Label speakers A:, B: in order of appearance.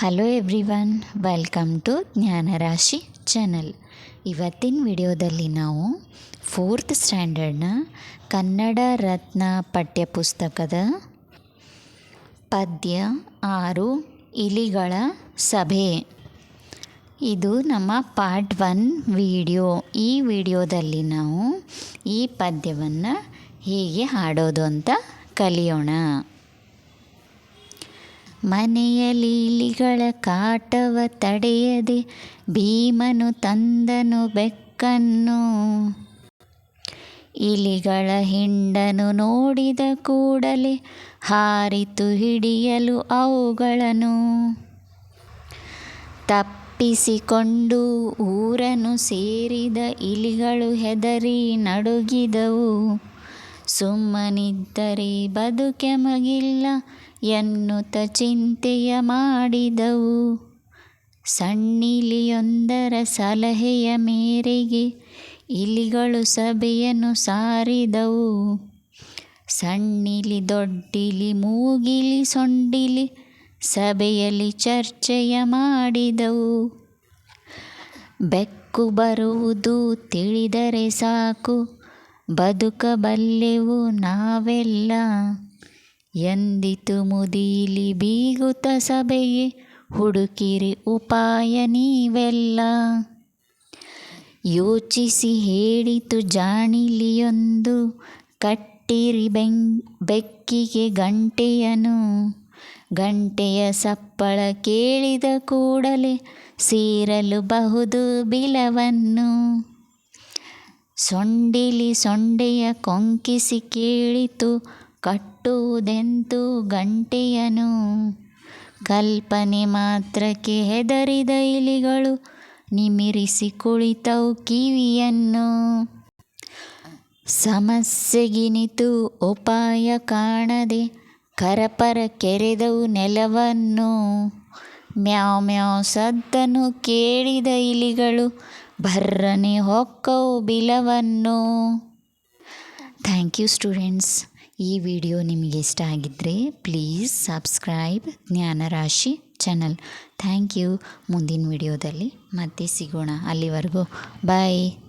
A: Hello everyone welcome to Jnanarashi channel ಇವತ್ತಿನ ವಿಡಿಯೋದಲ್ಲಿ ನಾವು ಫೋರ್ತ್ ಸ್ಟ್ಯಾಂಡರ್ಡ್ನ ಕನ್ನಡ ರತ್ನ ಪಠ್ಯಪುಸ್ತಕದ ಪದ್ಯ ಆರು ಇಲಿಗಳ ಸಭೆ. ಇದು ನಮ್ಮ ಪಾರ್ಟ್ ಒನ್ ವಿಡಿಯೋ. ಈ ವಿಡಿಯೋದಲ್ಲಿ ನಾವು ಈ ಪದ್ಯವನ್ನು ಹೇಗೆ ಹಾಡೋದು ಅಂತ ಕಲಿಯೋಣ. ಮನೆಯಲ್ಲಿ ಇಲಿಗಳ ಕಾಟವ ತಡೆಯದೆ ಭೀಮನು ತಂದನು ಬೆಕ್ಕನ್ನು. ಇಲಿಗಳ ಹಿಂಡನು ನೋಡಿದ ಕೂಡಲೇ ಹಾರಿತು ಹಿಡಿಯಲು ಅವುಗಳನ್ನು. ತಪ್ಪಿಸಿಕೊಂಡು ಊರನ್ನು ಸೇರಿದ ಇಲಿಗಳು ಹೆದರಿ ನಡುಗಿದವು. ಸುಮ್ಮನಿದ್ದರೆ ಬದುಕೆಮಗಿಲ್ಲ ಎನ್ನುತ್ತ ಚಿಂತೆಯ ಮಾಡಿದವು. ಸಣ್ಣಿಲಿಯೊಂದರ ಸಲಹೆಯ ಮೇರೆಗೆ ಇಲಿಗಳು ಸಭೆಯನ್ನು ಸಾರಿದವು. ಸಣ್ಣಿಲಿ ದೊಡ್ಡಿಲಿ, ಮೂಗಿಲಿ ಸೊಂಡಿಲಿ ಸಭೆಯಲ್ಲಿ ಚರ್ಚೆಯ ಮಾಡಿದವು. ಬೆಕ್ಕು ಬರುವುದು ತಿಳಿದರೆ ಸಾಕು, ಬದುಕಬಲ್ಲೆವು ನಾವೆಲ್ಲ. ಎಂದಿತು ಮುದೀಲಿ ಬೀಗುತ ಸಭೆಯೇ ಹುಡುಕಿರಿ ಉಪಾಯ ನೀವೆಲ್ಲ. ಯೋಚಿಸಿ ಹೇಳಿತು ಜಾಣಿಲಿಯೊಂದು. ಕಟ್ಟಿರಿ ಬೆಂ, ಬೆಕ್ಕಿಗೆ ಗಂಟೆಯನು. ಗಂಟೆಯ ಸಪ್ಪಳ ಕೇಳಿದ ಕೂಡಲೇ ಸೇರಲು ಬಹುದು ಬಿಲವನ್ನು. ಸೊಂಡಿಲಿ ಸೊಂಡೆಯ ಕೊಂಕಿಸಿ ಕೇಳಿತು ಕಟ್ಟುವುದೆಂತು ಗಂಟೆಯನು? ಕಲ್ಪನೆ ಮಾತ್ರಕ್ಕೆ ಹೆದರಿದ ಇಲಿಗಳು ನಿಮಿರಿಸಿ ಕುಳಿತವು ಕಿವಿಯನ್ನು. ಸಮಸ್ಯೆಗಿನಿತು ಉಪಾಯ ಕಾಣದೆ ಕರಪರ ಕೆರೆದವು ನೆಲವನ್ನು. ಮ್ಯಾವ್ ಮ್ಯಾವ್ ಸದ್ದನು ಕೇಳಿದ ಇಲಿಗಳು ಭರ್ರನೆ ಹೊಕ್ಕವು ಬಿಲವನ್ನು. Thank you students. ಈ ವಿಡಿಯೋ ನಿಮಗೆ ಇಷ್ಟ ಆಗಿದ್ದರೆ please subscribe Jnanarashi channel thank you ಮುಂದಿನ ವಿಡಿಯೋದಲ್ಲಿ ಮತ್ತೆ ಸಿಗೋಣ. ಅಲ್ಲಿವರೆಗೂ ಬಾಯ್